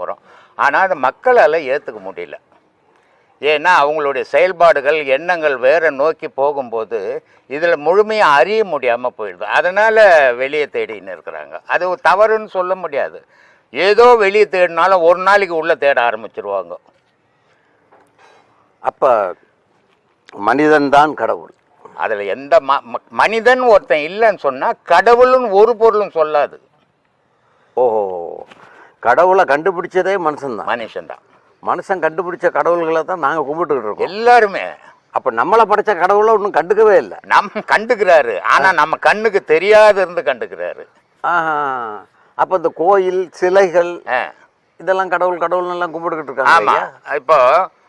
இருக்கணுங்கிறோம் ஆனால் அதை மக்களால் ஏற்றுக்க முடியல. ஏன்னா அவங்களுடைய செயல்பாடுகள் எண்ணங்கள் வேற நோக்கி போகும்போது இதில் முழுமையாக அறிய முடியாமல் போயிடுது. அதனால் வெளியே தேடின்னு இருக்கிறாங்க. அது தவறுன்னு சொல்ல முடியாது. ஏதோ வெளியே தேடினாலும் ஒரு நாளைக்கு உள்ளே தேட ஆரம்பிச்சிருவாங்க. அப்ப மனிதன் தான் கடவுள். அதில் எந்த ம மனிதன் ஒருத்தன் இல்லைன்னு சொன்னால் கடவுள்னு ஒரு பொருளும் சொல்லாது. ஓஹோ. கடவுளை கண்டுபிடிச்சதே மனுஷன்தான். மனுஷன்தான். மனுஷன் கண்டுபிடிச்ச கடவுள்களை தான் நாங்கள் கும்பிட்டுக்கிட்டு இருக்கோம். எல்லாருமே. அப்ப நம்மளை படைச்ச கடவுளை ஒன்றும் கண்டுக்கவே இல்லை. நம்ம கண்டுக்கிறாரு. ஆனால் நம்ம கண்ணுக்கு தெரியாத இருந்து கண்டுக்கிறாரு. ஆஹா. அப்ப இந்த கோயில் சிலைகள் இதெல்லாம் கடவுள் கடவுள் எல்லாம் கும்பிட்டுக்கிட்டு இருக்காங்க ஆமாம். இப்போ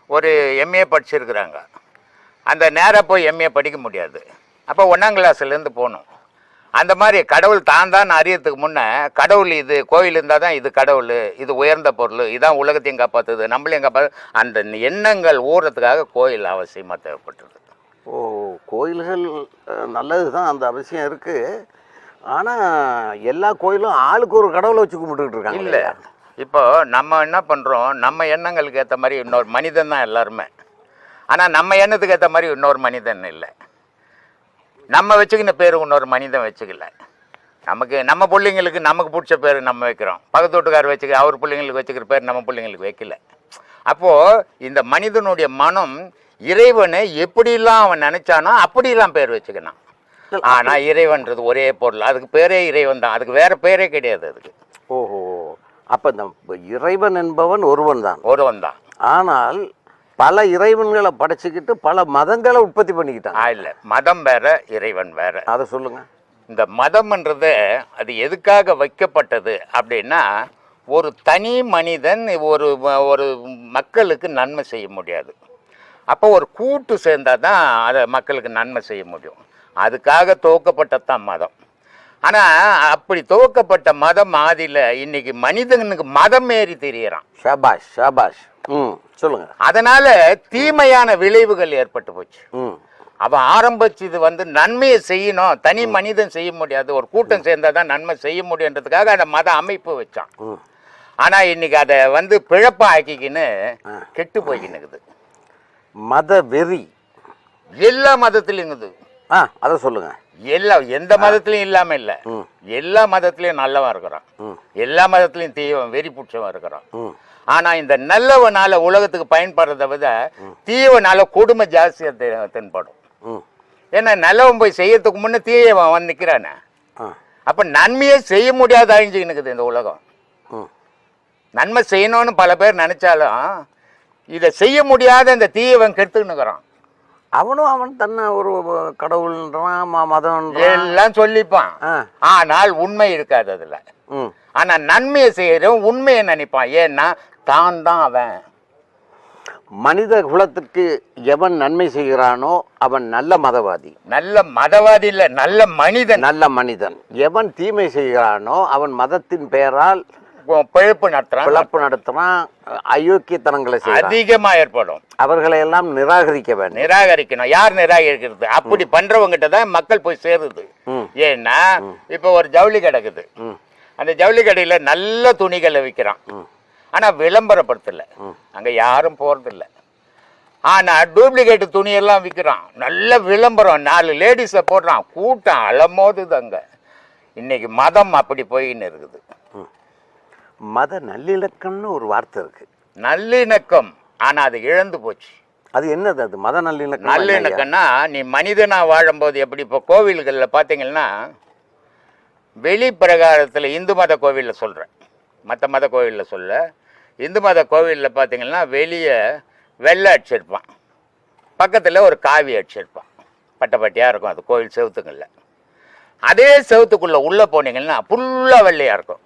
ஒரு எம்ஏ படிச்சிருக்கிறாங்க. அந்த நேராக போய் எம்ஏ படிக்க முடியாது. அப்போ ஒன்றாம் கிளாஸ்லேருந்து போகணும். அந்த மாதிரி கடவுள் தான் தான் அறியறதுக்கு முன்னே கடவுள் இது கோயில் இருந்தால் தான் இது கடவுள் இது உயர்ந்த பொருள் இதான் உலகத்தையும் காப்பாற்றுது நம்மளையும் காப்பாற்று அந்த எண்ணங்கள் ஊறத்துக்காக கோயில் அவசியமாக தேவைப்பட்டது. ஓ கோயில்கள் நல்லது தான் அந்த அவசியம் இருக்கு. ஆனா எல்லா கோயிலும் ஆளுக்கு ஒரு கடவுளை வச்சு கும்பிட்டுக்கிட்டு இருக்காங்க இல்லை. இப்போ நம்ம என்ன பண்ணுறோம் நம்ம எண்ணங்களுக்கு ஏற்ற மாதிரி இன்னொரு மனிதன் தான் எல்லாருமே. ஆனால் நம்ம எண்ணத்துக்கு ஏற்ற மாதிரி இன்னொரு மனிதன் இல்லை. நம்ம வச்சுக்கின பேர் இன்னொரு மனிதன் வச்சுக்கல. நமக்கு நம்ம பிள்ளைங்களுக்கு நமக்கு பிடிச்ச பேர் நம்ம வைக்கிறோம். பக்கத்து வீட்டுக்காரர் வச்சுக்க அவர் பிள்ளைங்களுக்கு வச்சுக்கிற பேர் நம்ம பிள்ளைங்களுக்கு வைக்கல. அப்போது இந்த மனிதனுடைய மனம் இறைவனை எப்படிலாம் அவன் நினைச்சானோ அப்படிலாம் பேர் வச்சுக்கினான் ஆனால் இறைவன்றது ஒரே பொருள். அதுக்கு பேரே இறைவன் தான். அதுக்கு வேற பேரே கிடையாது அதுக்கு. ஓஹோ. அப்ப இந்த இறைவன் என்பவன் ஒருவன் தான். ஒருவன் தான். ஆனால் பல இறைவன்களை படைச்சுக்கிட்டு பல மதங்களை உற்பத்தி பண்ணிக்கிட்டாங்க. இல்லை. மதம் வேற இறைவன் வேற. அதை சொல்லுங்க. இந்த மதம்ன்றது அது எதுக்காக வைக்கப்பட்டது அப்படின்னா ஒரு தனி மனிதன் ஒரு ஒரு மக்களுக்கு நன்மை செய்ய முடியாது. அப்போ ஒரு கூட்டு சேர்ந்தால் தான் அதை மக்களுக்கு நன்மை செய்ய முடியும். அதுக்காக துவக்கப்பட்டது தான் மதம். ஆனால் அப்படி துவக்கப்பட்ட மதம் ஆதியில் இன்னைக்கு மனிதனுக்கு மதம் ஏறி தெரியறான். ஷாபாஷ் ஷாபாஷ். ம் சொல்லுங்க. அதனால தீமையான விளைவுகள் ஏற்பட்டு போச்சு. ம். அவன் ஆரம்பிச்சது வந்து நன்மையை செய்யணும். தனி மனிதன் செய்ய முடியாது. ஒரு கூட்டம் சேர்ந்தால் தான் நன்மை செய்ய முடியுன்றதுக்காக அந்த மத அமைப்பு வச்சான். ஆனால் இன்னைக்கு அதை வந்து பிழப்பா ஆக்கிக்கின்னு கெட்டு போய்க்கினுக்குது மத வெறி. எல்லா மதத்துலையும் இருக்குது. ஆ அதை சொல்லுங்க. எல்லா எந்த மதத்துலையும் இல்லாமல் இல்லை. எல்லா மதத்துலையும் நல்லவன் இருக்கிறான். எல்லா மதத்துலையும் தீவன் வெறி பிடிச்சவன் இருக்கிறான். ம். ஆனால் இந்த நல்லவனால உலகத்துக்கு பயன்படுறதை விட தீவனால கொடுமை ஜாஸ்தியாக தெ தென்படும். ஏன்னா நல்லவன் போய் செய்யறதுக்கு முன்னே தீயவன் வந்து நிற்கிறானே அப்போ நன்மையே செய்ய முடியாத அழிஞ்சுக்கினுக்குது இந்த உலகம். நன்மை செய்யணும்னு பல பேர் நினைச்சாலும் இதை செய்ய முடியாத இந்த தீயவன் கெடுத்துன்னுக்குறான் அவனும் அவன் தன்னை ஒரு கடவுள்ன்றான் ம- மதம்ன்றான். எல்லாம் சொல்லிப்பான். ஆனால் உண்மை இருக்காது அதுல. ம். ஆனா நன்மையை செய்யறவன் உண்மையை நினைப்பான். ஏன்னா தான் தான் அவன். மனித குலத்துக்கு எவன் நன்மை செய்கிறானோ அவன் நல்ல மதவாதி. நல்ல மதவாதி இல்ல நல்ல மனிதன். நல்ல மனிதன். எவன் தீமை செய்கிறானோ அவன் மதத்தின் பெயரால் பிழைப்பு நடத்துறான். பிளப்பு நடத்துறான் அயோக்கியத்தனங்களை அதிகமா ஏற்படும். அவர்களை எல்லாம் நிராகரிக்க வேண்டும். நிராகரிக்கணும். யார் நிராகரிக்கிறது? அப்படி பண்றவங்கிட்ட தான் மக்கள் போய் சேருது. ஏன்னா இப்போ ஒரு ஜவுளி கிடக்குது. அந்த ஜவுளி கடையில நல்ல துணிகளை விற்கிறான் ஆனா விளம்பரப்படுத்தல. அங்க யாரும் போறதில்ல. ஆனா டூப்ளிகேட் துணியெல்லாம் விற்கிறான் நல்ல விளம்பரம். நாலு லேடிஸை போடுறான். கூட்டம் அலமோதுது அங்க. இன்னைக்கு மதம் அப்படி போயின்னு இருக்குது. மத நல்லிணக்கம்னு ஒரு வார்த்தை இருக்கு. நல்லிணக்கம். ஆனா அது இழந்து போச்சு. அது என்னது அது? மத நல்லிணக்கம் நல்லிணக்கம்னா நீ மனிதனா வாழும்போது எப்படி இப்போ கோவில்களில் பார்த்தீங்கன்னா வெளி பிரகாரத்தில் இந்து மத கோவிலில் சொல்கிறேன் மற்ற மத கோவிலில் சொல்ல. இந்து மத கோவிலில் பார்த்தீங்கன்னா வெளியே வெள்ளை அடிச்சிருப்பான் பக்கத்தில் ஒரு காவி அடிச்சிருப்பான் பட்டை பட்டையாக இருக்கும் அது கோவில் செவுத்துங்களில். அதே செவுத்துக்குள்ளே உள்ளே போனீங்கன்னா ஃபுல்லாக வெள்ளையாக இருக்கும்.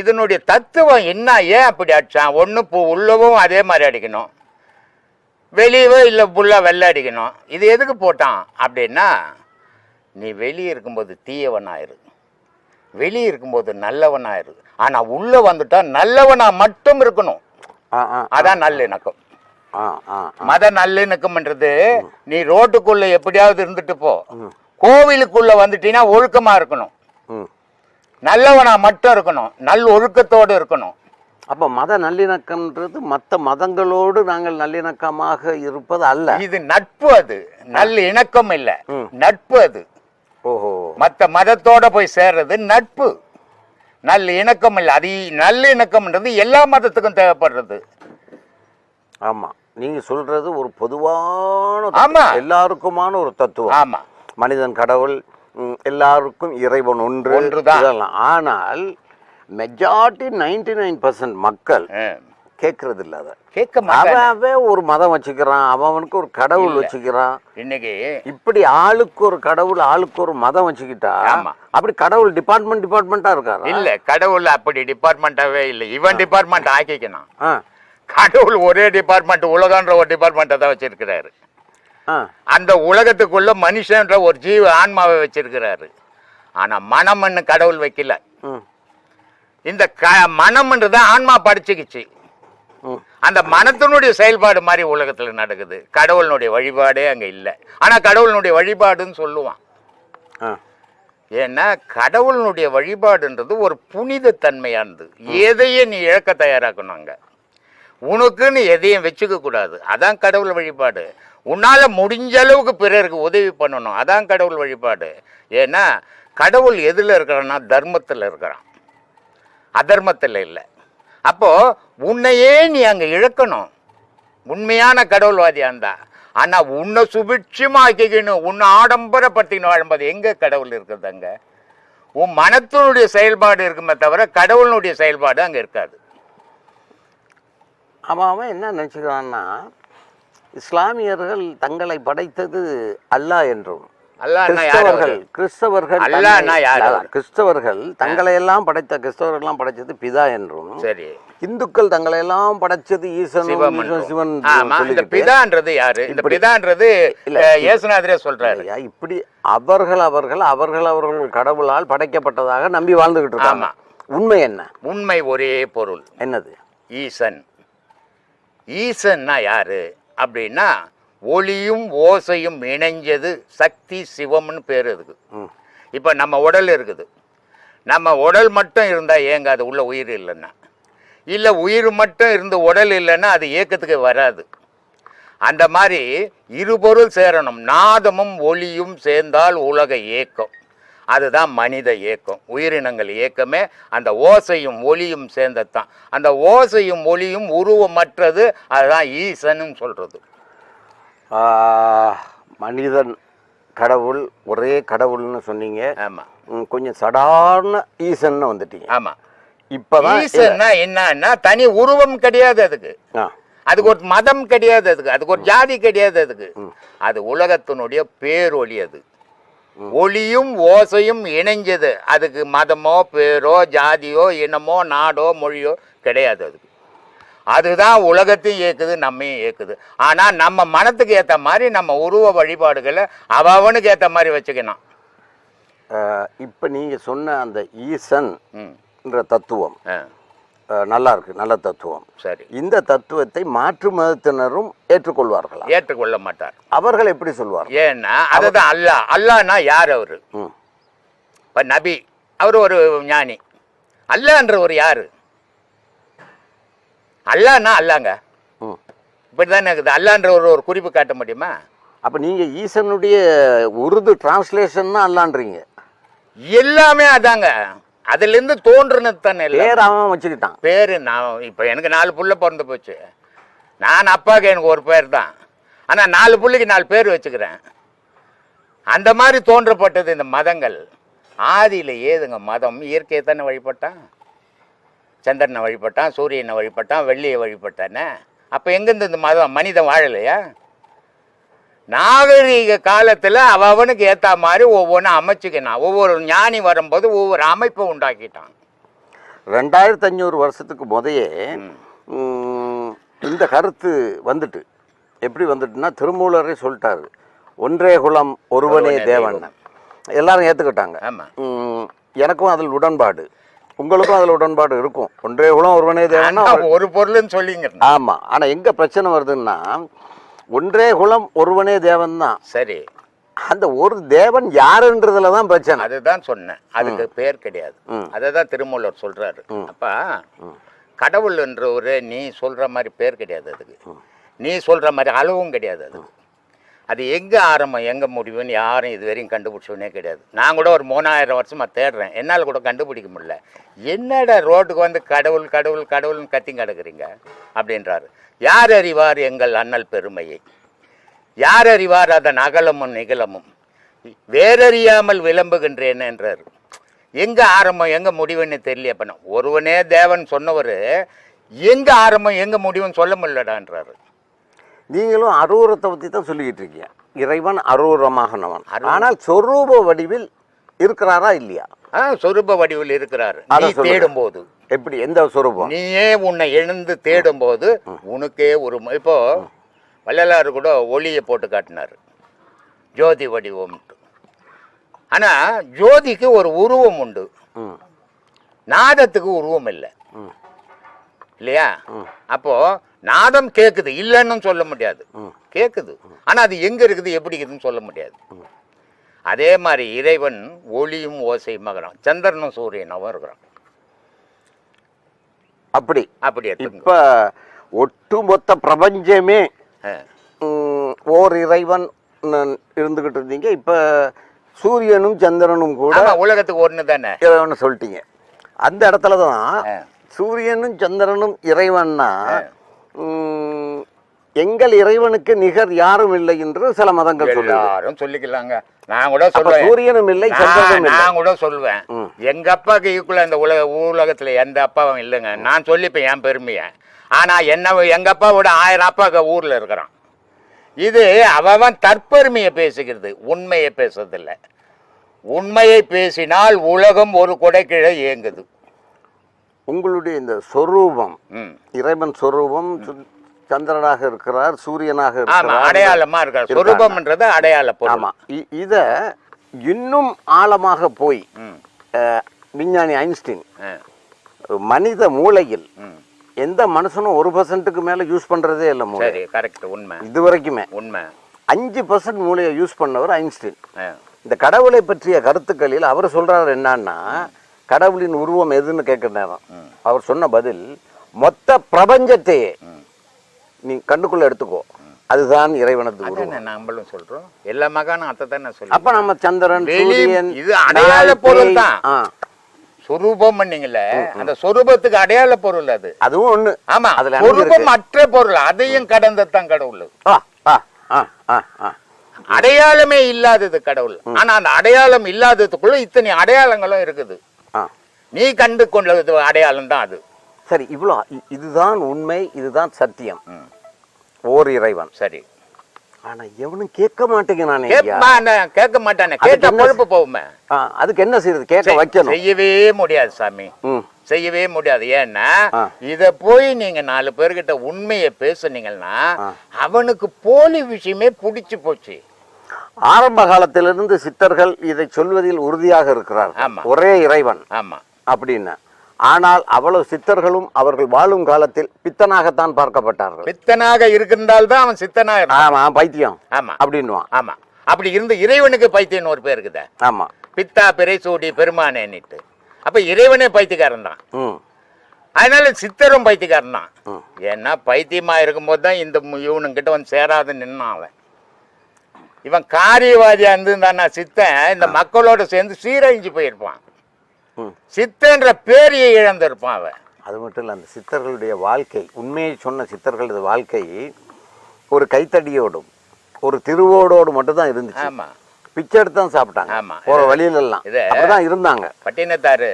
இதனுடைய தத்துவம் என்ன? ஏன் அப்படி அடிச்சான்? ஒன்று பூ உள்ளவும் அதே மாதிரி அடிக்கணும். வெளியவோ இல்லை ஃபுல்லாக வெள்ளை அடிக்கணும். இது எதுக்கு போட்டான்? அப்படின்னா நீ வெளியே இருக்கும்போது தீயவனாயிரு. வெளியே இருக்கும்போது நல்லவனாயிரு. ஆனால் உள்ளே வந்துட்டா நல்லவனா மட்டும் இருக்கணும். அதான் நல்லிணக்கம் மத நல்லிணக்கம்ன்றது நீ ரோட்டுக்குள்ள எப்படியாவது இருந்துட்டு போ. கோவிலுக்குள்ள வந்துட்டீங்கன்னா ஒழுக்கமா இருக்கணும். நல்லவனா மட்டும் இருக்கணும். நல் ஒழுக்கத்தோடு இருக்கணும். அப்ப மத நல்லிணக்கம்ன்றது மற்ற மதங்களோடு நாங்கள் நல்லிணக்கமாக இருப்பது அல்ல. இது நட்பு அது. நல்ல இணக்கம் இல்ல. நட்பு அது. ஓஹோ. மத்த மதத்தோட போய் சேர்றது நட்பு. நல்ல இணக்கம் இல்ல. அது நல்ல இணக்கம்ன்றது எல்லா மதத்துக்கும் தேவைப்படுறது. ஆமா. நீங்க சொல்றது ஒரு பொதுவான ஆமா. எல்லாருக்குமான ஒரு தத்துவம். ஆமா. மனிதன் கடவுள் எல்லாருக்கும் இறைவன் ஒன்று ஒன்றுதான். இதெல்லாம். ஆனால் மெஜாரிட்டி நைன்டி நைன் பர்சன்ட் மக்கள். கேட்கறது இல்ல அதை. கேட்க அவன் ஒரு மதம் வச்சுக்கிறான் அவன் அவனுக்கு ஒரு கடவுள் வச்சுக்கிறான். இன்னைக்கு இப்படி ஆளுக்கு ஒரு கடவுள் ஆளுக்கு ஒரு மதம் வச்சுக்கிட்டா. அப்படி கடவுள் டிபார்ட்மெண்ட் டிபார்ட்மெண்ட்டா இருக்காரு? இல்ல கடவுள் அப்படி டிபார்ட்மெண்ட்டாவே இல்ல. இவன் டிபார்ட்மெண்ட் ஆக்கிக்கணும். கடவுள் ஒரே டிபார்ட்மெண்ட் உலகன்ற ஒரு டிபார்ட்மெண்ட்டை தான் வச்சிருக்கிறாரு. அந்த உலகத்துக்குள்ள மனுஷன்ற ஒரு ஜீவ ஆன்மாவை வச்சிருக்கிறாரு. ஆனா மனம்னு கடவுள் வைக்கல. இந்த க மனம்ன்றது ஆன்மா படிச்சுக்கிச்சு. அந்த மனத்தினுடைய செயல்பாடு மாதிரி உலகத்துல நடக்குது. கடவுளினுடைய வழிபாடே அங்க இல்லை. ஆனா கடவுளினுடைய வழிபாடுன்னு சொல்லுவான். ஏன்னா கடவுளினுடைய வழிபாடுன்றது ஒரு புனித தன்மையானது எதையும் நீ இழக்க தயாராக்கணும் அங்க. உனக்குன்னு எதையும் வச்சுக்க கூடாது. அதான் கடவுள் வழிபாடு. உன்னால் முடிஞ்ச அளவுக்கு பிறருக்கு உதவி பண்ணணும். அதான் கடவுள் வழிபாடு. ஏன்னா கடவுள் எதில் இருக்கிறான்னா தர்மத்தில் இருக்கிறான். அதர்மத்தில் இல்லை. அப்போது உன்னையே நீ அங்கே இழக்கணும். உண்மையான கடவுள்வாதியாக இருந்தா ஆனால் உன்னை சுபிட்சமாக்கிக்கணும் உன்னை ஆடம்பரப்படுத்திக்கணும் வாழும்போது எங்கே கடவுள் இருக்குது அங்கே? உன் மனத்தினுடைய செயல்பாடு இருக்குமே தவிர கடவுளினுடைய செயல்பாடு அங்கே இருக்காது. அவன் அவன் என்ன நினச்சிக்கிறான்னா இஸ்லாமியர்கள் தங்களை படைத்தது அல்லாஹ் என்றும். கிறிஸ்தவர்கள்? கிறிஸ்தவர்கள்? கிறிஸ்தவர்கள் தங்களை எல்லாம் படைத்த கிறிஸ்தவர்கள்லாம் படைச்சது பிதா என்றும். சரி. இந்துக்கள் தங்களை எல்லாம் படைச்சது ஈசன் சிவன் இந்த பிதான்றது யாரு? இந்த பிதான்றது இயேசுநாதரே சொல்றாரு. இப்படி அவர்கள் அவர்கள் அவர்கள் அவர்கள் கடவுளால் படைக்கப்பட்டதாக நம்பி வாழ்ந்துகிட்டு இருக்காங்க. உண்மை என்ன? உண்மை ஒரே பொருள். என்னது? ஈசன். ஈசன்னா யாரு? அப்படின்னா ஒளியும் ஓசையும் இணைஞ்சது சக்தி சிவம்னு பேர் அதுக்கு. இப்போ நம்ம உடல் இருக்குது. நம்ம உடல் மட்டும் இருந்தால் ஏங்காது உள்ள உயிர் இல்லைன்னா? இல்லை உயிர் மட்டும் இருந்து உடல் இல்லைன்னா அது இயக்கத்துக்கு வராது. அந்த மாதிரி இருபொருள் சேரணும். நாதமும் ஒளியும் சேர்ந்தால் உலக ஏக்கம் அதுதான் மனித ஏக்கம். உயிரினங்கள் ஏக்கமே அந்த ஓசையும் ஒளியும் சேர்ந்தது தான் அந்த ஓசையும் ஒளியும் உருவமற்றது அதுதான் ஈசனும் சொல்கிறது மனிதன் கடவுள் ஒரே கடவுள்னு சொன்னீங்க. ஆமாம் கொஞ்சம் சடார்ன ஈசன்னு வந்துட்டீங்க. ஆமாம் இப்பதான் ஈசன்னா என்னன்னா தனி உருவம் கிடையாது அதுக்கு. அதுக்கு ஒரு மதம் கிடையாது அதுக்கு. அதுக்கு ஒரு ஜாதி கிடையாது அதுக்கு. அது உலகத்தினுடைய பேரொளி அது. ஒளியும் ஓசையும் இணைஞ்சது. அதுக்கு மதமோ பேரோ ஜாதியோ இனமோ நாடோ மொழியோ கிடையாது அதுக்கு. அதுதான் உலகத்தையும் இயக்குது நம்மையும் இயக்குது. ஆனால் நம்ம மனத்துக்கு ஏற்ற மாதிரி நம்ம உருவ வழிபாடுகளை அவ அவனுக்கு ஏற்ற மாதிரி வச்சுக்கணும். இப்ப நீங்க சொன்ன அந்த ஈசன் ம். என்ற தத்துவம். நல்லா இருக்கு நல்ல தத்துவம். சரி. இந்த தத்துவத்தை மாற்று மதத்தினரும் ஏற்றுக்கொள்வார்களா? ஏற்றுக்கொள்ள மாட்டார். அவர்கள் எப்படி சொல்வார்கள்? ஏன்னா அதுதான் அல்லாஹ். அல்லாஹ்னா யார் அவர்? இப்போ நபி அவர் ஒரு ஞானி. அல்லான்ற ஒரு யாரு? அல்லான்னா அல்லாங்க. இப்படி தானே இருக்குது. அல்லான்ற ஒரு ஒரு குறிப்பு காட்ட முடியுமா? அப்ப நீங்க ஈசனுடைய உருது டிரான்ஸ்லேஷன் தான் அல்லான்றீங்க. எல்லாமே அதாங்க. அதுலேருந்து தோன்றுனது தானே. பேர் அவன் வச்சுக்கிட்டான். பேரு நான் இப்போ எனக்கு நாலு புள்ள பிறந்து போச்சு. நான் அப்பாவுக்கு எனக்கு ஒரு பேர் தான். ஆனால் நாலு புள்ளைக்கு நாலு பேர் வச்சுக்கிறேன். அந்த மாதிரி தோன்றப்பட்டது இந்த மதங்கள். ஆதியில் ஏதுங்க மதம்? இயற்கையை தானே வழிபட்டான்? சந்திரனை வழிபட்டான் சூரியனை வழிபட்டான் வெள்ளியை வழிபட்டானே? அப்போ எங்கேருந்து இந்த மதம்? மனிதன் வாழலையா? நாகரீக காலத்தில் அவ அவனுக்கு ஏற்ற மாதிரி ஒவ்வொன்றும் அமைச்சுக்கினான். ஒவ்வொரு ஞானி வரும்போது ஒவ்வொரு அமைப்பை உண்டாக்கிட்டான். ரெண்டாயிரத்தி அஞ்சூறு வருஷத்துக்கு முதையே இந்த கருத்து வந்துட்டு. எப்படி வந்துட்டுன்னா திருமூலரே சொல்லிட்டாரு. ஒன்றே குலம் ஒருவனே தேவன். எல்லாரும் ஏற்றுக்கிட்டாங்க எனக்கும் அதில் உடன்பாடு. உங்களுக்கும் அதில் உடன்பாடு இருக்கும். ஒன்றே குலம் ஒருவனே தேவன் ஒரு பொருள்னு சொல்லிங்க. ஆமாம் ஆனால் எங்கே பிரச்சனை வருதுன்னா ஒன்றே குலம் ஒருவனே தேவன் தான் சரி. அந்த ஒரு தேவன் யாருன்றதுல தான் பிரச்சனை. அதுதான் சொன்னேன். அதுக்கு பேர் கிடையாது. அதை தான் திருமூலர் சொல்றாரு. அப்பா. கடவுள் என்ற ஒரு நீ சொல்ற மாதிரி பேர் கிடையாது அதுக்கு. நீ சொல்ற மாதிரி அளவும் கிடையாது அதுக்கு. அது எங்க ஆரம்பம் எங்க முடிவுன்னு யாரும் இது வரையும் கண்டுபிடிச்சவனே கிடையாது. நான் கூட ஒரு மூணாயிரம் வருஷமா தேடுறேன். என்னால் கூட கண்டுபிடிக்க முடியல. என்னடா ரோட்டுக்கு வந்து கடவுள் கடவுள் கடவுள்னு கத்தி கிடக்குறீங்க? அப்படின்றாரு. யார் அறிவார் எங்கள் அண்ணல் பெருமையை? யார் அறிவார் அதன் அகலமும் நிகழமும்? வேறறியாமல் விளம்புகின்றேன் என்றார். எங்க ஆரம்பம் எங்க முடிவுன்னு தெரியல அப்ப நான். ஒருவனே தேவன் சொன்னவர் எங்க ஆரம்பம் எங்க முடிவுன்னு சொல்ல முடியலடான்றாரு நீங்களும் அரூரத்தை பத்தி தான் சொல்லிக்கிட்டு இருக்கீங்க. இறைவன் அரூரமாகனவன் அரூரம். ஆனால் சொரூப வடிவில் இருக்கிறாரா இல்லையா? ஆ சொரூப வடிவில் இருக்கிறாரு. தேடும் போது எப்படி எந்த சொரூபம்? நீயே உன்னை எழுந்து தேடும் போது உனக்கே ஒரு இப்போ வள்ளலாறு கூட ஒளியை போட்டு காட்டினார். ஜோதி வடிவம்ட்டு ஆனா ஜோதிக்கு ஒரு உருவம் உண்டு. நாதத்துக்கு உருவம் இல்லை. இல்லையா. அப்போ நாதம் கேக்குது. இல்லைன்னு சொல்ல முடியாது. ம். கேக்குது. ஆனா அது எங்க இருக்குது எப்படி இருக்குதுன்னு சொல்ல முடியாது. அதே மாதிரி இறைவன் ஒளியும் ஓசையும் மகரம் சந்திரனும் சூரியனும் இருக்கிறான் அப்படி. அப்படி. இப்ப ஒட்டுமொத்த பிரபஞ்சமே ஓர் இறைவன் இருந்துகிட்டு இருந்தீங்க. இப்ப சூரியனும் சந்திரனும் கூட உலகத்துக்கு ஒண்ணு தானே இறைவன் சொல்லிட்டீங்க. அந்த இடத்துல தான். சூரியனும் சந்திரனும் இறைவன்னா எங்கள் இறைவனுக்கு நிகர் யாரும் இல்லை என்று சில மதங்கள் எல்லாரும் சொல்லிக்கலாங்க. நான் கூட சொல்லுவேன். சூரியனும் இல்லை நான் கூட சொல்லுவேன். எங்க அப்பாவுக்கு ஈக்குவலா இந்த உலக உலகத்துல எந்த அப்பாவும் இல்லைங்க. நான் சொல்லிப்பேன் என் பெருமையை. ஆனா என்ன எங்க அப்பாவோட ஆயிரம் அப்பாவுக்கு ஊர்ல இருக்கிறான். இது அவன் தற்பெருமையை பேசுகிறது. உண்மையை பேசுறதில்ல. உண்மையை பேசினால் உலகம் ஒரு கொடைக்கிழ இயங்குது. உங்களுடைய இந்த சொரூபம் இறைவன் சொரூபம் சந்திரனாக இருக்கிறார் சூரியனாக இருக்கிறார் அடையாளமா இருக்கார். சொரூபம்ன்றது அடையாள பொருள். ஆமா. இத இன்னும் ஆழமாக போய் விஞ்ஞானி ஐன்ஸ்டீன் மனித மூளையில் எந்த மனுஷனும் ஒரு பர்சன்ட்டுக்கு மேல யூஸ் பண்றதே இல்லை மூளை. கரெக்ட் உண்மை. இது வரைக்குமே உண்மை. அஞ்சு பர்சன்ட் மூளையை யூஸ் பண்ணவர் ஐன்ஸ்டீன். இந்த கடவுளை பற்றிய கருத்துக்களில் அவர் சொல்றாரு என்னன்னா கடவுளின் உருவம் எதுன்னு கேட்குற நேரம். அவர் சொன்ன பதில் மொத்த பிரபஞ்சத்தையே நீ கண்ணுக்குள்ள எடுத்துக்கோ. அதுதான் இறைவனது உருவம். நம்மளும் சொல்றோம். எல்லா மகானும் அதை தானே அப்ப சொல்லி நம்ம சந்திரன் சூரியன் இது அடையாள பொருள் தான். சொரூபம் பண்ணீங்கல்ல அந்த சொரூபத்துக்கு அடையாள பொருள் அது. அதுவும் ஒண்ணு. ஆமா அதுல சொரூபம் மற்ற பொருள் அதையும் கடந்ததான் கடவுள். ஆ, ஆ, ஆ, ஆ, ஆ. அடையாளமே இல்லாதது கடவுள். ஆனா அந்த அடையாளம் இல்லாததுக்குள்ள இத்தனை அடையாளங்களும் இருக்குது. நீ கண்டு கொண்டது அடையாளம் தான் அது. சரி இவ்வளோ இதுதான் உண்மை இதுதான் சத்தியம். ஓர் இறைவன். சரி. ஆனா எவனும் கேட்க மாட்டேங்க நானே ஐயா. கேட்பா நான் கேட்க மாட்டானே. கேட்டா பொழுப்பு போகுமே. அதுக்கு என்ன செய்யறது கேட்க வைக்கணும். செய்யவே முடியாது சாமி. செய்யவே முடியாது. ஏன்னா. இத போய் நீங்க நாலு பேர்கிட்ட உண்மையை பேசுனீங்கன்னா. அவனுக்கு போலி விஷயமே பிடிச்சு போச்சு. ஆரம்ப காலத்திலிருந்து சித்தர்கள் இதை சொல்வதில் உறுதியாக இருக்கிறார்கள். ஆமா. ஒரே இறைவன். ஆமா. அப்படின்னு ஆனால் அவ்வளவு சித்தர்களும் அவர்கள் வாழும் காலத்தில் பித்தனாகத்தான் பார்க்கப்பட்டார்கள். பித்தனாக இருந்தால்தான் அவன் சித்தனா இருந்தான். ஆமா பைத்தியம். ஆமா. அப்படின்னுவான். ஆமா. அப்படி இருந்து இறைவனுக்கு பைத்தியம்னு ஒரு பேர் இருக்குதே. ஆமா. பித்தா பிறை சூடி பெருமானேன்னுட்டு அப்ப இறைவனே பைத்தியக்காரன் தான். ம். அதனால சித்தரும் பைத்தியக்காரன் தான். ஏன்னா பைத்தியமா இருக்கும்போது தான் இந்த இவனுங்கிட்ட வந்து சேராத நின்னான் அவன். இவன் காரியவாதியா இருந்திருந்தானா சித்தன் இந்த மக்களோட சேர்ந்து சீரழிஞ்சு போயிருப்பான். சித்தன்ற பேரையே இழந்திருப்பான் அவன். அது மட்டும் இல்லை அந்த சித்தர்களுடைய வாழ்க்கை உண்மையை சொன்ன சித்தர்களது வாழ்க்கை ஒரு கைத்தடியோடும் ஒரு திருவோடோடு மட்டும் தான் இருந்துச்சு. ஆமா. பிச்சை எடுத்து தான் சாப்பிட்டாங்க. ஆமா. போற வழியில எல்லாம் இது- அப்படிதான் இருந்தாங்க. பட்டினத்தாரு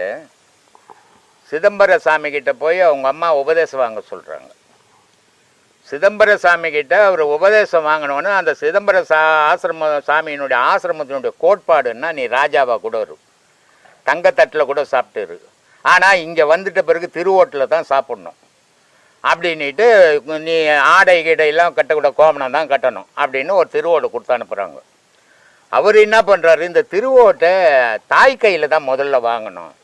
சிதம்பர சாமி கிட்ட போய் அவங்க அம்மா உபதேசம் வாங்க சொல்றாங்க. சிதம்பர சாமி கிட்ட அவர் உபதேசம் வாங்கினோன்னு அந்த சிதம்பர சா ஆசிரம சாமியினுடைய ஆசிரமத்தினுடைய கோட்பாடுன்னா நீ ராஜாவா கூட இரு. தங்கத்தட்டில் கூட சாப்பிட்டுரு. ஆனால் இங்கே வந்துட்ட பிறகு திருவோட்டில் தான் சாப்பிட்ணும். அப்படின்னுட்டு நீ ஆடை கீடையெல்லாம் கட்டக்கூட கோமணம் தான் கட்டணும் அப்படின்னு ஒரு திருவோடு கொடுத்து அனுப்புகிறாங்க அவர் என்ன பண்ணுறாரு இந்த திருவோட்டை தாய் கையில் தான் முதல்ல வாங்கணும்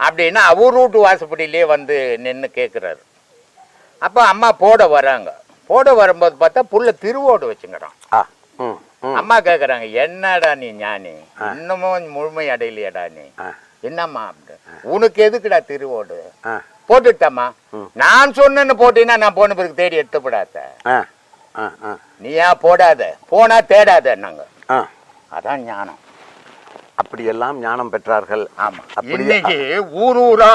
அப்படின்னு அவர் வீட்டு வாசப்படியிலே வந்து நின்று கேட்குறாரு அப்போ அம்மா போட வராங்க. போட வரும்போது பார்த்தா புள்ள திருவோடு வச்சுங்கிறான். ஆ ம். அம்மா கேக்குறாங்க என்னடா நீ ஞானி? இன்னமும் முழுமை அடையலையடா நீ. என்னம்மா? அப்படி உனக்கு எதுக்குடா திருவோடு? போட்டுட்டம்மா. நான் சொன்னேன்னு போட்டீங்கன்னா நான் போன பிறகு தேடி எடுத்துப்படாத. ஆ. ஆ ஆ. நீ ஏன் போடாத. போனா தேடாத நாங்க அதான் ஞானம். அப்படியெல்லாம் ஞானம் பெற்றார்கள். ஆமா. இன்னைக்கு ஊர் ஊரா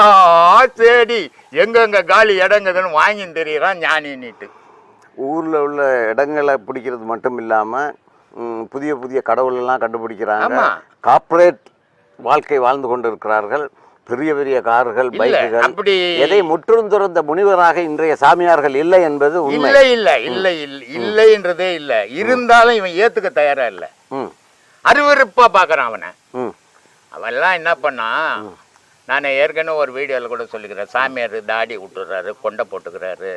தேடி எங்கெங்க காலி இடங்குதுன்னு வாங்கி தெரியறான் ஞானி நீட்டு ஊர்ல உள்ள இடங்களை பிடிக்கிறது மட்டும் இல்லாம புதிய புதிய கடவுள் எல்லாம் கண்டுபிடிக்கிறாங்க. கார்ப்பரேட் வாழ்க்கை வாழ்ந்து கொண்டிருக்கிறார்கள். பெரிய பெரிய கார்கள் பைக்குகள். அப்படி எதை முற்றும் துறந்த முனிவராக இன்றைய சாமியார்கள் இல்லை என்பது இல்ல இல்ல இல்ல இல்ல இல்லைன்றதே இல்ல இருந்தாலும் இவன் ஏத்துக்க தயாரா இல்ல. ம். அருவருப்பா பாக்குறான் அவனை. ம். அவன்லாம் என்ன பண்ணான் நான் ஏற்கனவே ஒரு வீடியோவில் கூட சொல்லிக்கிறேன். சாமியார் தாடி விட்டுறாரு கொண்டை போட்டுக்கிறாரு.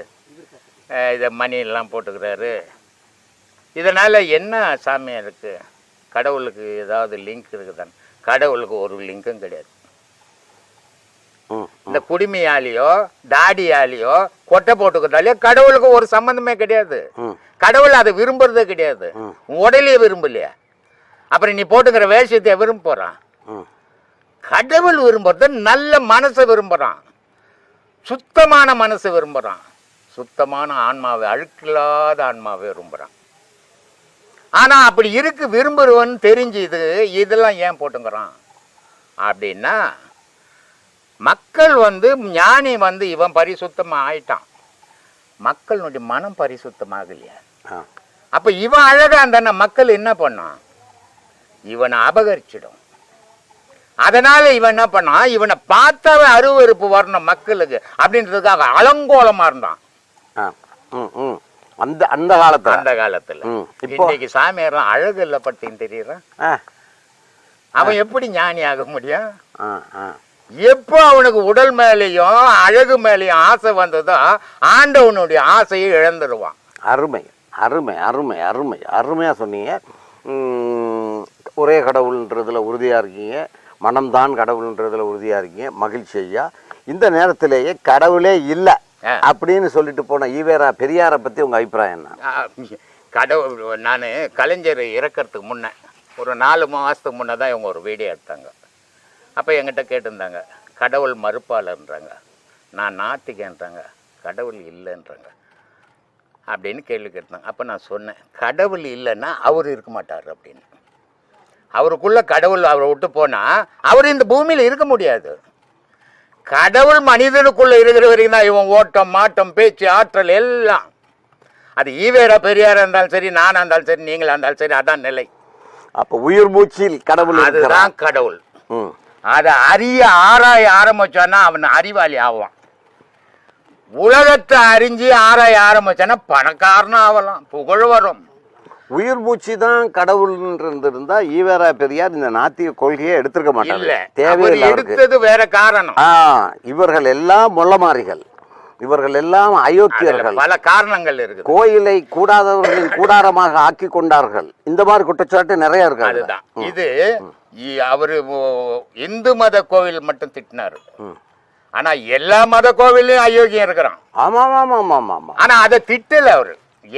இதை மணி எல்லாம் போட்டுக்கிறாரு. இதனால் என்ன சாமியாருக்கு கடவுளுக்கு ஏதாவது லிங்க் இருக்குதான்னு. கடவுளுக்கு ஒரு லிங்க்கும் கிடையாது. இந்த குடுமையாலேயோ தாடியாலேயோ கொட்டை போட்டுக்கிறதாலேயோ கடவுளுக்கு ஒரு சம்பந்தமே கிடையாது. கடவுள் அதை விரும்புறதே கிடையாது. உன் உடலையே விரும்பலையா. அப்புறம் நீ போட்டுக்கிற வேஷத்தை விரும்ப போறான்? ம். கடவுள் விரும்புறது நல்ல மனசை விரும்புறான். சுத்தமான மனசை விரும்புறான். சுத்தமான ஆன்மாவை அழுக்கில்லாத ஆன்மாவை விரும்புறான். ஆனா அப்படி இருக்கு விரும்புறவன் தெரிஞ்சுது இதெல்லாம் ஏன் போட்டுங்கிறான்? அப்படின்னா மக்கள் வந்து ஞானி வந்து இவன் பரிசுத்தமா ஆயிட்டான். மக்களுடைய மனம் பரிசுத்தமாகலையா. ஆ. அப்ப இவன் அழகா இருந்தான மக்கள் என்ன பண்ணான்? இவனை அபகரிச்சிடும். அதனால இவன் என்ன பண்ணான்? இவனை பார்த்தாவே அருவருப்பு வரணும் மக்களுக்கு. அப்படின்றதுக்காக அலங்கோலமா இருந்தான். அந்த அந்த காலத்துல. அந்த காலத்துல. இன்னைக்கு சாமியாரெல்லாம் அழகு இல்ல பட்டின்னு தெரியறான் ஆ. அவன் எப்படி ஞானி ஆக முடியும்? எப்போ அவனுக்கு உடல் மேலேயும் அழகு மேலேயும் ஆசை வந்ததோ ஆண்டவனுடைய ஆசையை இழந்துருவான். அருமை அருமை அருமை அருமை அருமையாக சொன்னீங்க. ஒரே கடவுள்ன்றதுல உறுதியாக இருக்கீங்க. மனம்தான் கடவுள்ன்றதுல உறுதியாக இருக்கீங்க. மகிழ்ச்சி ஐயா. இந்த நேரத்திலேயே கடவுளே இல்லை. அப்படின்னு சொல்லிட்டு போன ஈவேரா பெரியாரை பற்றி உங்கள் அபிப்பிராயம் என்ன? கடவுள் நான் கலைஞர் இறக்கறதுக்கு முன்னே ஒரு நாலு மாதத்துக்கு முன்னே தான் இவங்க ஒரு வீடியோ எடுத்தாங்க. அப்போ என்கிட்ட கேட்டிருந்தாங்க கடவுள் மறுப்பாளர்ன்றாங்க. நான் நாத்திகன்றாங்க கடவுள் இல்லைன்றாங்க. அப்படின்னு கேள்வி கேட்டாங்க அப்போ நான் சொன்னேன் கடவுள் இல்லைன்னா அவர் இருக்க மாட்டார் அப்படின்னு. அவருக்குள்ள கடவுள் அவரை விட்டு போனால் அவர் இந்த பூமியில் இருக்க முடியாது. கடவுள் மனிதனுக்குள்ள இருக்கிற வரைக்கும் தான் இவன் ஓட்டம் மாட்டம் பேச்சு ஆற்றல் எல்லாம். அது ஈவேரா பெரியாரா இருந்தாலும் சரி நானா இருந்தாலும் சரி நீங்களா இருந்தாலும் சரி அதான் நிலை. அப்போ உயிர் மூச்சில் கடவுள் அதுதான் கடவுள். அதை அறிய ஆராய ஆரம்பிச்சான்னா அவன் அறிவாளி ஆவான். உலகத்தை அறிஞ்சு ஆராய ஆரம்பிச்சானா பணக்காரனும் ஆகலாம் புகழ் வரும். உயிர் மூச்சு தான் கடவுள் இருந்திருந்தா ஈவேரா பெரியார் இந்த நாத்திக கொள்கையை எடுத்திருக்க மாட்டாங்க தேவையில்லை வேற காரணம். இவர்கள் எல்லாம் மொள்ளமாரிகள். இவர்கள் எல்லாம் அயோக்கியர்கள் பல காரணங்கள் இருக்குது. கோயிலை கூடாதவர்களின் கூடாரமாக ஆக்கி கொண்டார்கள். இந்த மாதிரி குற்றச்சாட்டு நிறைய இருக்கு. அதுதான். இது அவரு இந்து மத கோவில் மட்டும் திட்டினாரு. ஆனா எல்லா மத கோவிலையும் அயோக்கியம் இருக்கிறான். ஆமா ஆமா ஆமா ஆமா ஆமா ஆனா அதை திட்டல அவரு.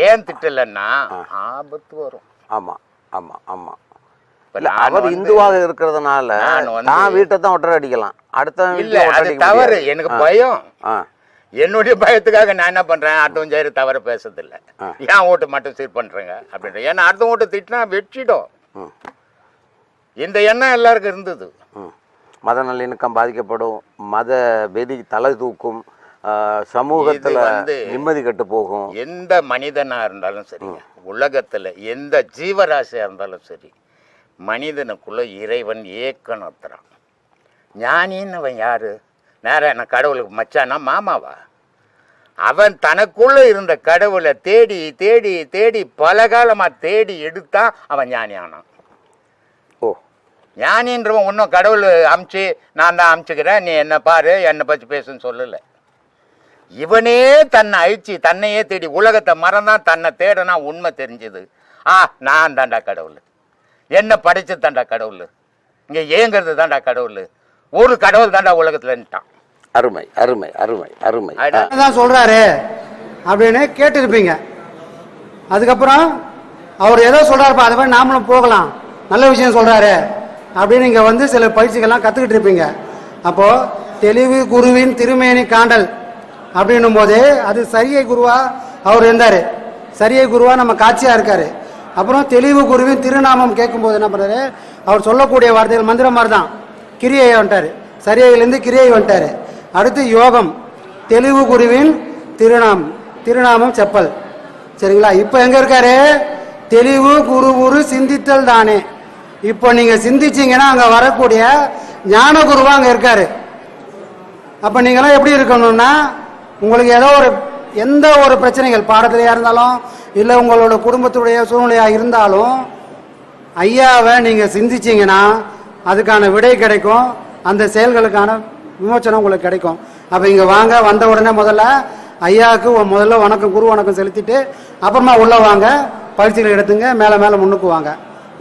ஏன் திட்டலன்னா ஆபத்து வரும். ஆமா ஆமா ஆமா. இல்ல அவர் இந்துவாக இருக்கிறதுனால நான் வீட்டை தான் ஒட்டரை அடிக்கலாம். அடுத்த இல்ல அது தவறு. எனக்கு பயம். என்னுடைய பயத்துக்காக நான் என்ன பண்றேன்? அடுத்தவஞ்சாயிர தவற பேசுறதில்ல. ஏன் ஓட்டு மட்டும் சீர் பண்றேங்க? அப்படின்ற. ஏன்னா அடுத்த ஓட்டு திட்டினா வெற்றிடும். இந்த எண்ணம் எல்லாருக்கும் இருந்தது. மத நல்லிணக்கம் பாதிக்கப்படும். மத வெறி தலை தூக்கும். சமூகத்துல நிம்மதி கெட்டு போகும். எந்த மனிதனா இருந்தாலும் சரிங்க உலகத்துல எந்த ஜீவராசியா இருந்தாலும் சரி மனிதனுக்குள்ள இறைவன் ஏக்கணத்துறான் ஞானின்னு அவன் யாரு? நேரம் என்ன கடவுளுக்கு மச்சானா மாமாவா? அவன் தனக்குள்ள இருந்த கடவுளை தேடி தேடி தேடி பல காலமா தேடி எடுத்தா அவன் ஞானி ஆனான். ஓ. ஞானின்றவன் இன்னும் கடவுள் அமுச்சு நான் தான் அமுச்சுக்கிறேன் நீ என்ன பாரு என்னை பற்றி பேசுன்னு சொல்லலை. இவனே தன்னை அழிச்சு தன்னையே தேடி உலகத்தை மறந்தான் தன்னை தேடனா உண்மை தெரிஞ்சது. ஆ நான் தாண்டா கடவுள். என்ன படைச்சு தாண்டா கடவுள். இங்கே ஏங்கிறது தாண்டா கடவுள். ஒரு கடவுள் தாண்டா உலகத்துலன்ட்டான் அருமை அருமை அருமை அருமை. அதான். தான் சொல்றாரு? அப்படின்னு கேட்டிருப்பீங்க. அதுக்கப்புறம் அவர் ஏதோ சொல்றாருப்பா அது மாதிரி நாமளும் போகலாம். நல்ல விஷயம் சொல்றாரு. அப்படின்னு இங்க வந்து சில பயிற்சிகள்லாம் கத்துக்கிட்டு இருப்பீங்க. அப்போ தெளிவு குருவின் திருமேனி காண்டல். அப்படின்னும் போது அது சரியை குருவா அவர் இருந்தார். சரியை குருவா நம்ம காட்சியாக இருக்கார். அப்புறம் தெளிவு குருவின் திருநாமம் கேட்கும்போது என்ன பண்ணுறாரு அவர் சொல்லக்கூடிய வார்த்தைகள் மந்திரம் மாதிரி தான் கிரியை வந்துட்டாரு. சரியையிலேருந்து கிரியை வந்துட்டாரு. அடுத்து யோகம். தெளிவு குருவின் திருநாமம். திருநாமம் செப்பல். சரிங்களா? இப்போ எங்கே இருக்காரு? தெளிவு குரு குரு சிந்தித்தல் தானே. இப்போ நீங்கள் சிந்திச்சீங்கன்னா அங்கே வரக்கூடிய ஞான குருவாக அங்கே இருக்காரு. அப்போ நீங்களாம் எப்படி இருக்கணும்னா உங்களுக்கு ஏதோ ஒரு எந்த ஒரு பிரச்சனைகள் பாடத்திலையா இருந்தாலும் இல்லை உங்களோட குடும்பத்துடைய சூழ்நிலையா இருந்தாலும் ஐயாவை நீங்க சிந்திச்சீங்கன்னா அதுக்கான விடை கிடைக்கும். அந்த செயல்களுக்கான விமோச்சனம் உங்களுக்கு கிடைக்கும். அப்ப இங்க வாங்க வந்த உடனே முதல்ல ஐயாவுக்கு முதல்ல வணக்கம் குரு வணக்கம் செலுத்திட்டு அப்புறமா உள்ள வாங்க பயிற்சிகள் எடுத்துங்க மேல மேல முன்னுக்கு வாங்க.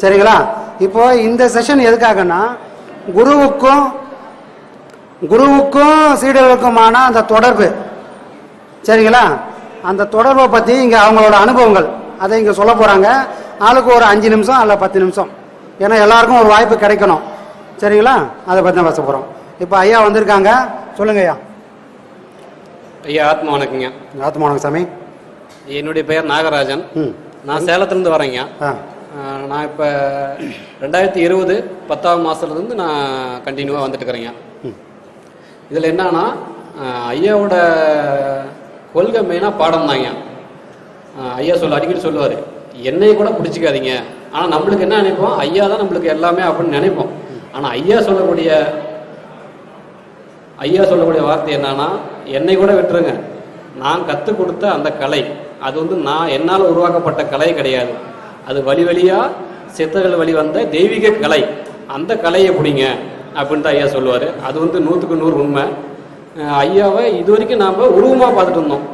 சரிங்களா? இப்போ இந்த செஷன் எதுக்காகன்னா குருவுக்கும் குருவுக்கும் சீடர்களுக்குமான அந்த தொடர்பு. சரிங்களா? அந்த தொடர்பை பற்றி இங்கே அவங்களோட அனுபவங்கள். அதை இங்கே சொல்ல போகிறாங்க ஆளுக்கு ஒரு அஞ்சு நிமிஷம் அல்ல பத்து நிமிஷம். ஏன்னா எல்லாருக்கும் ஒரு வாய்ப்பு கிடைக்கணும். சரிங்களா? அதை பற்றி தான் பேச போகிறோம் இப்போ ஐயா வந்திருக்காங்க. சொல்லுங்க ஐயா. ஐயா ஆத்மா வணக்கங்க ஆத்மானங்க சாமி. என்னுடைய பெயர் நாகராஜன். ம். நான் சேலத்துலேருந்து வரேங்க. நான் இப்போ ரெண்டாயிரத்தி இருபது பத்தாம் மாதத்துலேருந்து நான் கண்டினியூவாக வந்துட்டு இருக்கிறேங்க. இதில் என்னன்னா ஐயாவோட கொள்கை மெயினாக பாடம் தாங்க. ஐயா சொல்ல அடிக்கடி சொல்லுவார் என்னையை கூட பிடிச்சிக்காதீங்க. ஆனால் நம்மளுக்கு என்ன நினைப்போம்? ஐயா தான் நம்மளுக்கு எல்லாமே அப்படின்னு நினைப்போம். ஆனால் ஐயா சொல்லக்கூடிய ஐயா சொல்லக்கூடிய வார்த்தை என்னன்னா என்னை கூட விட்டுருங்க. நான் கற்றுக் கொடுத்த அந்த கலை அது வந்து நான் என்னால் உருவாக்கப்பட்ட கலை கிடையாது. அது வழி வழியாக சித்தர்கள் வழி வந்த தெய்வீக கலை. அந்த கலையை பிடிங்க. அப்படின்னு தான் ஐயா சொல்லுவார். அது வந்து நூற்றுக்கு நூறு உண்மை. ஐயாவை இது வரைக்கும் நாம் உருவமாக பார்த்துட்டு இருந்தோம்.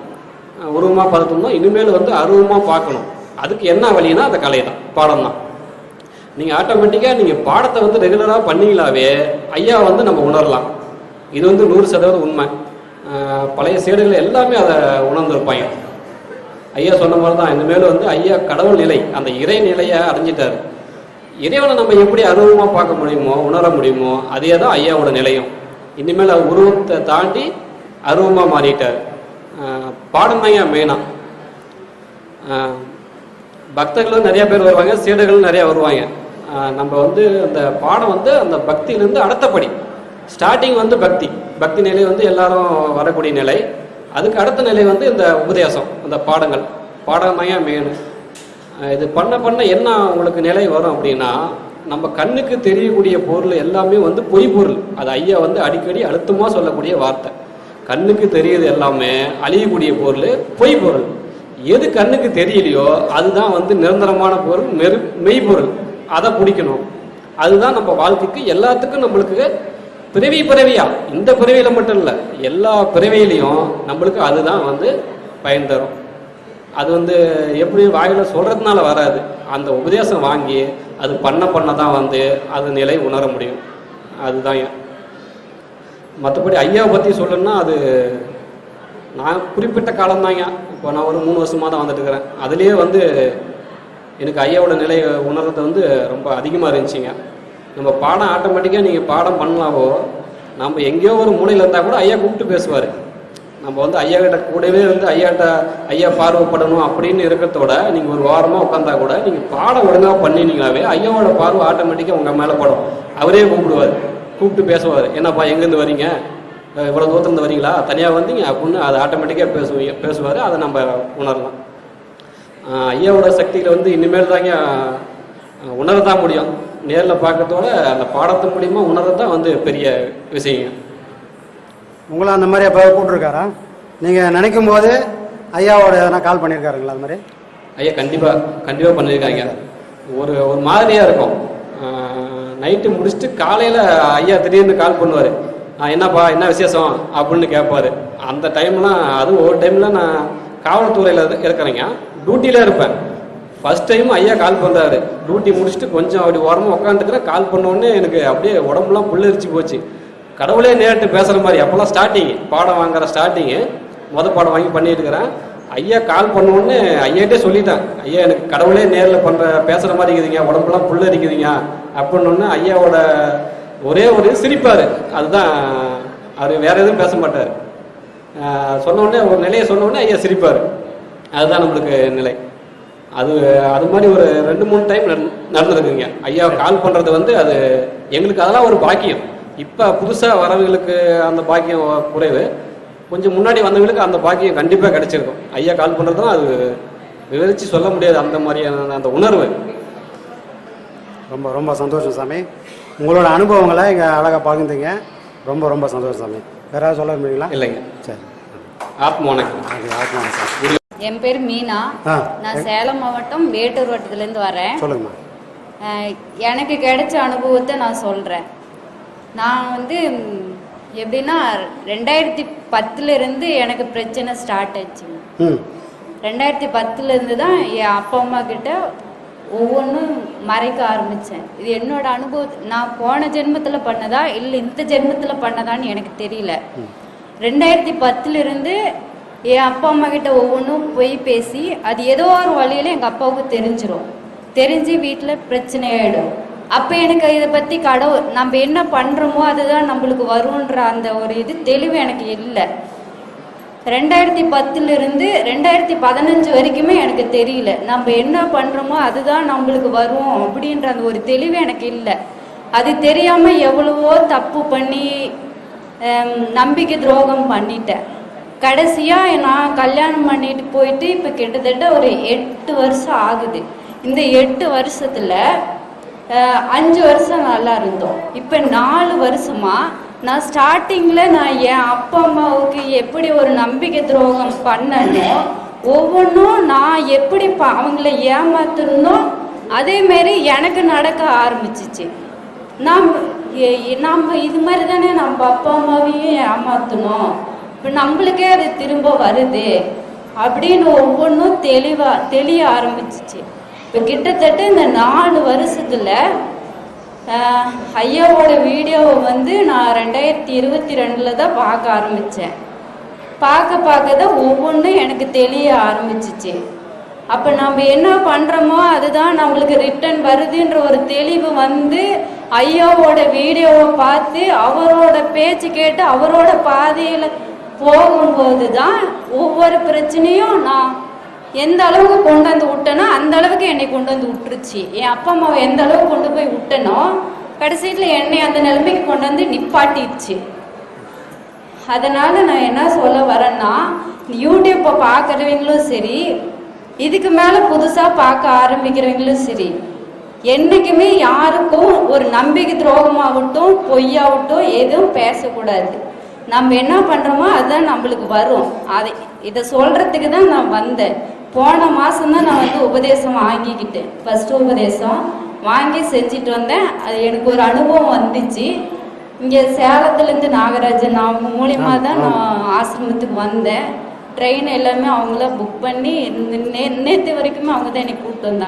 உருவமாக பார்த்துட்டு இருந்தோம். இனிமேல் வந்து அருவமாக பார்க்கணும். அதுக்கு என்ன வழினா அந்த கலை தான் பாடம் தான் நீங்கள் ஆட்டோமேட்டிக்காக நீங்கள் பாடத்தை வந்து ரெகுலராக பண்ணீங்களாவே ஐயா வந்து நம்ம உணரலாம். இது வந்து நூறு சதவீதம் உண்மை. பழைய சேடுகள் எல்லாமே அதை உணர்ந்திருப்பாங்க. ஐயா சொன்ன மாதிரி தான் இனிமேல் வந்து ஐயா கடவுள் நிலை அந்த இறை நிலையை அடைஞ்சிட்டார். இறைவனை நம்ம எப்படி அருவமாக பார்க்க முடியுமோ உணர முடியுமோ அதே தான் ஐயாவோட நிலையும். இனிமேல் அவர் உருவத்தை தாண்டி அருவமாக மாறிட்டார். பாடம் தான் ஏன் மெயினாக பக்தர்களும் நிறைய பேர் வருவாங்க சீடர்களும் நிறைய வருவாங்க. நம்ம வந்து அந்த பாடம் வந்து அந்த பக்தியிலேருந்து அடுத்தபடி ஸ்டார்டிங் வந்து பக்தி. பக்தி நிலை வந்து எல்லாரும் வரக்கூடிய நிலை. அதுக்கு அடுத்த நிலை வந்து இந்த உபதேசம் அந்த பாடங்கள். பாடம் தான் மெயின் இது பண்ண பண்ண என்ன உங்களுக்கு நிலை வரும் அப்படின்னா நம்ம கண்ணுக்கு தெரியக்கூடிய பொருள் எல்லாமே வந்து பொய் பொருள். அது ஐயா வந்து அடிக்கடி அழுத்தமாக சொல்லக்கூடிய வார்த்தை. கண்ணுக்கு தெரியுது எல்லாமே அழியக்கூடிய பொருள் பொய் பொருள். எது கண்ணுக்கு தெரியலையோ அதுதான் வந்து நிரந்தரமான பொருள் மெரு மெய்பொருள் அதை பிடிக்கணும். அதுதான் நம்ம வாழ்க்கைக்கு எல்லாத்துக்கும் நம்மளுக்கு பிறவி பிறவியா. இந்த பிறவியில மட்டும் இல்லை எல்லா பிறவியிலையும் நம்மளுக்கு அதுதான் வந்து பயன் தரும். அது வந்து எப்படி வாயில சொல்றதுனால வராது. அந்த உபதேசம் வாங்கி அது பண்ண பண்ண தான் வந்து அது நிலை உணர முடியும். அதுதான். மற்றபடி ஐயாவை பற்றி சொல்லணும்னா அது நான் குறிப்பிட்ட காலம்தாங்க இப்போ நான் ஒரு மூணு வருஷமாக தான் வந்துட்டு இருக்கிறேன். அதுலேயே வந்து எனக்கு ஐயாவோட நிலை உணர்றது வந்து ரொம்ப அதிகமாக இருந்துச்சுங்க. நம்ம பாடம் ஆட்டோமேட்டிக்காக நீங்கள் பாடம் பண்ணலாவோ நம்ம எங்கேயோ ஒரு மூலையில் இருந்தால் கூட ஐயா கூப்பிட்டு பேசுவார். நம்ம வந்து ஐயா கிட்ட கூடவே வந்து ஐயாட்ட ஐயா பார்வைப்படணும் அப்படின்னு இருக்கிறதோட நீங்கள் ஒரு வாரமாக உட்காந்தா கூட நீங்கள் பாடம் ஒழுங்காக பண்ணினீங்களாவே ஐயாவோட பார்வை ஆட்டோமேட்டிக்காக உங்கள் மேலே படும். அவரே கூப்பிடுவார். கூப்பிட்டு பேசுவார். என்னப்பா எங்கேருந்து வரீங்க? இவ்வளோ தூரத்துலேருந்து வரீங்களா? தனியாக வந்தீங்க அப்படின்னு அது ஆட்டோமேட்டிக்காக பேசுவீங்க பேசுவார். அதை நம்ம உணரலாம். ஐயாவோட சக்திகளை வந்து இனிமேல் தாங்க உணர உணரதான் முடியும். நேரில் பார்க்கறதோட அந்த பாடத்தின் மூலியமாக உணர்றது தான் வந்து பெரிய விஷயங்க. உங்களை அந்த மாதிரி எப்போ கூப்பிட்டுருக்காரா? நீங்கள் நினைக்கும் போது ஐயாவோட எதனா கால் பண்ணியிருக்காருங்களா அது மாதிரி? ஐயா கண்டிப்பாக கண்டிப்பாக பண்ணியிருக்காங்க ஒரு ஒரு மாதிரியாக இருக்கும். நைட்டு முடிச்சுட்டு காலையில் ஐயா திடீர்னு கால் பண்ணுவார். என்னப்பா என்ன விசேஷம்? அப்படின்னு கேட்பார். அந்த டைம்லாம் அதுவும் ஒரு டைமில் நான் காவல்துறையில் இருக்கிறேங்க. டியூட்டியில் இருப்பேன். ஃபர்ஸ்ட் டைம் ஐயா கால் பண்ணுறாரு டியூட்டி முடிச்சுட்டு கொஞ்சம் அப்படி உரமாக உட்காந்துக்கிறேன் கால் பண்ணோடனே எனக்கு அப்படியே உடம்புலாம் புல்லரிச்சு போச்சு. கடவுளே நேரிட்டு பேசுகிற மாதிரி அப்போல்லாம் ஸ்டார்டிங் பாடம் வாங்குற ஸ்டார்டிங்கு மொதல் பாடம் வாங்கி பண்ணிட்டுருக்கிறேன். ஐயா கால் பண்ணுவோன்னு ஐயாட்டே சொல்லிட்டேன். ஐயா எனக்கு கடவுளே நேரில் பண்ணுற பேசுகிற மாதிரி இருக்குதுங்க உடம்புலாம் புல் அரிக்குதுங்க அப்படின்னு ஐயாவோட ஒரே ஒரு சிரிப்பார். அதுதான் அவர் வேற எதுவும் பேச மாட்டார். சொன்னோடனே ஒரு நிலையை சொன்னோடனே ஐயா சிரிப்பார். அதுதான் நம்மளுக்கு நிலை. அது அது மாதிரி ஒரு ரெண்டு மூணு டைம் நடந்திருக்குங்க ஐயா கால் பண்ணுறது வந்து அது எங்களுக்கு அதெல்லாம் ஒரு பாக்கியம். இப்போ புதுசாக வரவங்களுக்கு அந்த பாக்கியம் குறைவு. கொஞ்சம் முன்னாடி வந்தவங்களுக்கு அந்த பாக்கியம் கண்டிப்பாக கிடைச்சிருக்கும். ஐயா கால் பண்ணுறது தான் அது விவரித்து சொல்ல முடியாது அந்த மாதிரியான அந்த உணர்வு. ரொம்ப ரொம்ப சந்தோஷம் சாமி. உங்களோட அனுபவங்களை இங்கே அழகாக பகிர்ந்தீங்க. ரொம்ப ரொம்ப சந்தோஷம் சாமி. வேற ஏதாவது சொல்ல முடியுங்களா? இல்லைங்க. சரி. ஆத்ம வணக்கம். என் பேர் மீனா. நான் சேலம் மாவட்டம் வேட்டூர் வட்டத்துலேருந்து வரேன். சொல்லுங்கம்மா. எனக்கு கிடைச்ச அனுபவத்தை நான் சொல்கிறேன் நான் வந்து எப்படின்னா ரெண்டாயிரத்தி பத்துலேருந்து எனக்கு பிரச்சனை ஸ்டார்ட் ஆச்சுங்க ரெண்டாயிரத்தி பத்துலேருந்து தான் என் அப்பா அம்மா கிட்ட ஒவ்வொன்றும் மறைக்க ஆரம்பித்தேன் இது என்னோட அனுபவம் நான் போன ஜென்மத்தில் பண்ணதா இல்லை இந்த ஜென்மத்தில் பண்ணதான்னு எனக்கு தெரியல. ரெண்டாயிரத்தி பத்துலேருந்து என் அப்பா அம்மா கிட்ட ஒவ்வொன்றும் போய் பேசி அது ஏதோ ஒரு வழியில எங்கள் அப்பாவுக்கு தெரிஞ்சிரும். தெரிஞ்சு வீட்டில் பிரச்சனை ஆயிடும். அப்போ எனக்கு இதை பற்றி கடவுள் நம்ம என்ன பண்ணுறோமோ அதுதான் நம்மளுக்கு வரும்ன்ற அந்த ஒரு இது தெளிவு எனக்கு இல்லை. ரெண்டாயிரத்தி பத்துலேருந்து ரெண்டாயிரத்தி பதினஞ்சு வரைக்குமே எனக்கு தெரியல. நம்ம என்ன பண்ணுறோமோ அதுதான் நம்மளுக்கு வரும் அப்படின்ற அந்த ஒரு தெளிவு எனக்கு இல்லை. அது தெரியாமல் எவ்வளவோ தப்பு பண்ணி நம்பிக்கை துரோகம் பண்ணிட்டேன். கடைசியாக நான் கல்யாணம் பண்ணிட்டு போயிட்டு இப்போ கிட்டத்தட்ட ஒரு எட்டு வருஷம் ஆகுது. இந்த எட்டு வருஷத்தில் அஞ்சு வருஷம் நல்லா இருந்தோம். இப்போ நாலு வருஷமா நான் ஸ்டார்டிங்கில் நான் என் அப்பா அம்மாவுக்கு எப்படி ஒரு நம்பிக்கை துரோகம் பண்ணனோ ஒவ்வொன்றும் நான் எப்படி ப அவங்கள ஏமாத்தணுனோ அதேமாரி எனக்கு நடக்க ஆரம்பிச்சிச்சு. நாம் எ- நம்ம இது மாதிரி தானே நம்ம அப்பா அம்மாவையும் ஏமாத்தணும். இப்போ நம்மளுக்கே அது திரும்ப வருது அப்படின்னு ஒவ்வொன்றும் தெளிவா தெளிய ஆரம்பிச்சிச்சு. இப்போ கிட்டத்தட்ட இந்த நாலு வருஷத்துல ஐயாவோட வீடியோவை வந்து நான் ரெண்டாயிரத்தி இருபத்தி ரெண்டில் தான் பார்க்க ஆரம்பித்தேன் பார்க்க பார்க்க தான் ஒவ்வொன்றும் எனக்கு தெளிய ஆரம்பிச்சிச்சு. அப்போ நம்ம என்ன பண்ணுறோமோ அதுதான் நம்மளுக்கு ரிட்டர்ன் வருதுன்ற ஒரு தெளிவு வந்து ஐயாவோட வீடியோவை பார்த்து அவரோட பேச்சு கேட்டு அவரோட பாதையில் போகும்போது தான் ஒவ்வொரு பிரச்சனையும் நான் எந்த அளவுக்கு கொண்டு வந்து விட்டனோ அந்த அளவுக்கு என்னை கொண்டு வந்து விட்டுருச்சு. என் அப்பா அம்மாவை எந்த அளவுக்கு கொண்டு போய் விட்டனோ கடைசியில் என்னை அந்த நிலைமைக்கு கொண்டு வந்து நிப்பாட்டிடுச்சு. அதனால் நான் என்ன சொல்ல வரேன்னா யூடியூப்பை பார்க்குறவங்களும் சரி இதுக்கு மேலே புதுசாக பார்க்க ஆரம்பிக்கிறவங்களும் சரி என்றைக்குமே யாருக்கும் ஒரு நம்பிக்கை துரோகமாகட்டும் பொய்யாகட்டும் எதுவும் பேசக்கூடாது. நம்ம என்ன பண்ணுறோமோ அதுதான் நம்மளுக்கு வரும். அதை இதை சொல்கிறதுக்கு தான் நான் வந்தேன். போன மாதம் தான் நான் வந்து உபதேசம் வாங்கிக்கிட்டேன். ஃபஸ்ட்டு உபதேசம். வாங்கி செஞ்சுட்டு வந்தேன். அது எனக்கு ஒரு அனுபவம் வந்துச்சு. இங்கே சேலத்துலேருந்து நாகராஜன் அவங்க மூலியமா தான் நான் ஆசிரமத்துக்கு வந்தேன். ட்ரெயின் எல்லாமே அவங்கள புக் பண்ணி நேற்று வரைக்குமே அவங்க தான் என்னை கூப்பிட்டு வந்தாங்க.